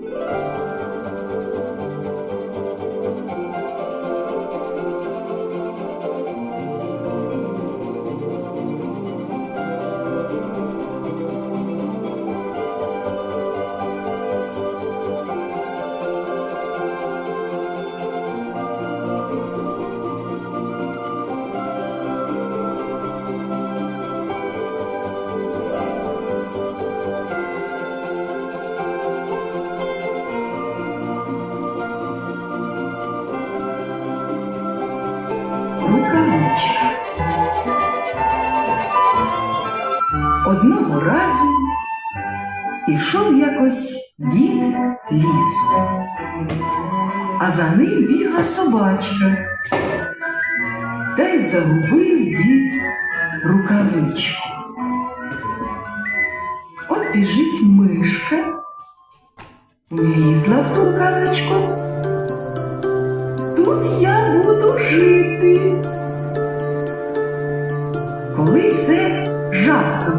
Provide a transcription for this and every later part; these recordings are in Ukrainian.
Thank you. Рукавичка. Одного разу ішов якось дід лісом, а за ним бігла собачка. Та й загубив дід рукавичку. От біжить мишка, влізла в ту рукавичку. Тут я буду жити.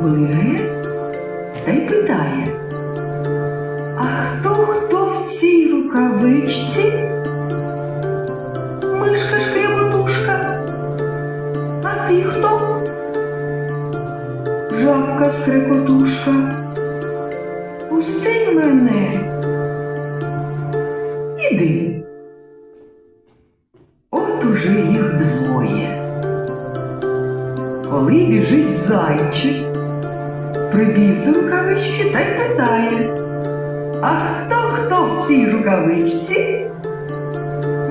Жабка та й питає, а хто хто в цій рукавичці? Мишка шкряботушка. А ти хто? Жабка скрекотушка. Пусти мене. Рукавички та й питає, а хто хто в цій рукавичці?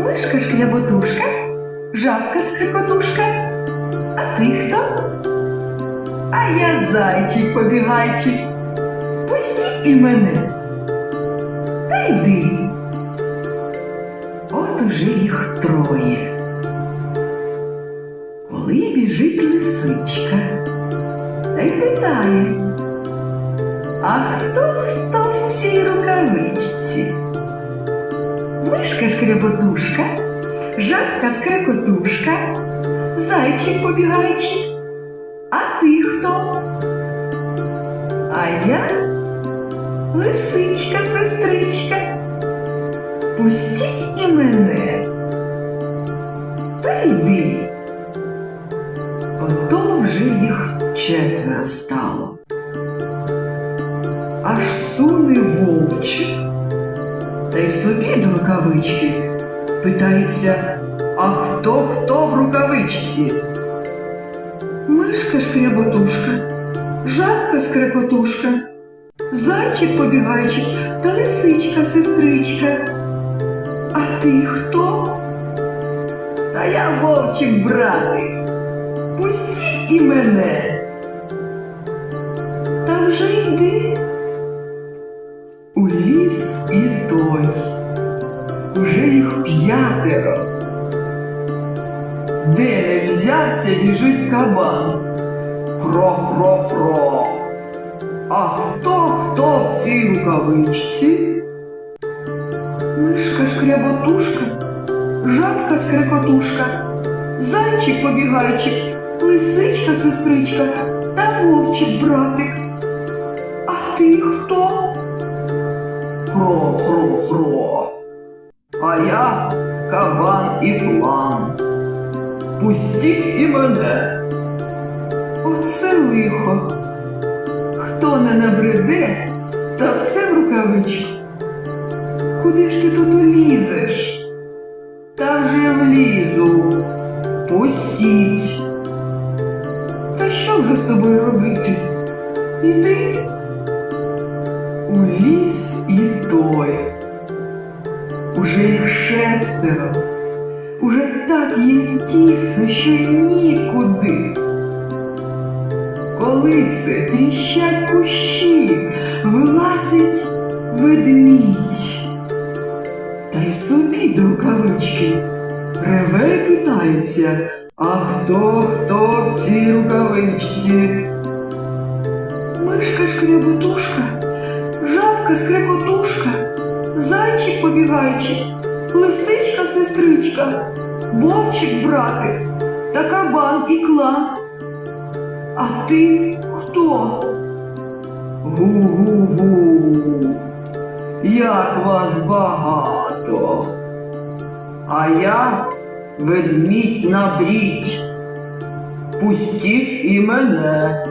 Мишка шкряботушка, жабка скрикотушка. А ти хто? А я зайчик побігайчик. Пустіть і мене. Та йди. От уже їх троє. Коли біжить лисичка та й питає, а хто хто в цій рукавичці? Мишка шкряботушка, жабка скрекотушка, зайчик побігайчик. А ти хто? А я лисичка, сестричка. Пустіть і мене. Та йди. Ото вже їх четверо стало. Аж суне вовчик, та й собі до рукавички питається, а хто хто в рукавичці? Мишка шкряботушка, жабка скрекотушка, зайчик побігайчик та лисичка сестричка. А ти хто? Та я вовчик братик. Пустіть і мене. І той. Уже їх п'ятеро. Де не взявся, біжить кабан. Хро-хро-хро. А хто хто в цій рукавичці? Мишка шкряботушка, жабка скрекотушка, зайчик побігайчик, лисичка сестричка та вовчик братик. А ти хто? Хро-хро-хро. А я кабан і план. Пустіть і мене. Оце лихо. Хто не набреде, та все в рукавичку. Куди ж ти тут улізеш? Та вже влізу. Пустіть. Та що вже з тобою робити? Іди. У ліс і той. Уже їх шестеро. Уже так їм тісно, що й нікуди. Коли це тріщать кущі, вилазить ведмідь. Та й собі до рукавички реве питається, а хто хто в цій рукавичці? Мишка шкряботушка, побігайчик, лисичка сестричка, вовчик братик та кабан і клан. А ти хто? Гу-гу-гу. як вас багато. А я ведмідь на брідь. Пустіть і мене.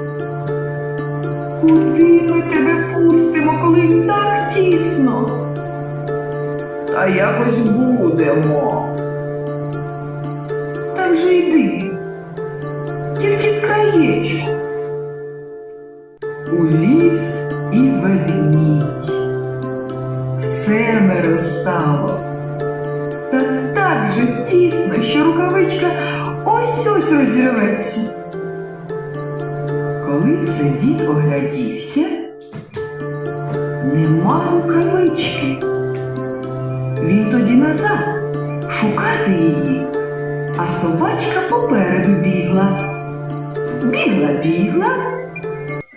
Куди ми тебе пустимо, коли так тісно? Та якось будемо. Та вже йди. Тільки з краєчку. У ліс і ведмідь. Семеро стало. Та так же тісно, що рукавичка ось ось розірветься. Коли це дід оглядівся, нема рукавички. Тоді назад шукати її, а собачка попереду бігла. Бігла, бігла,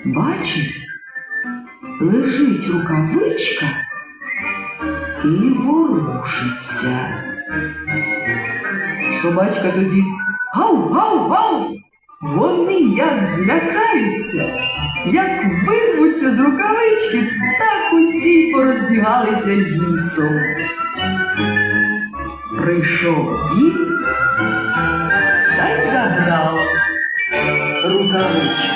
бачить, лежить рукавичка і ворушиться. Собачка тоді гау, гау, гау. Вони як злякаються, як вирвуться з рукавички, так усі порозбігалися лісом. Прийшов дід та й забрав рукавичку.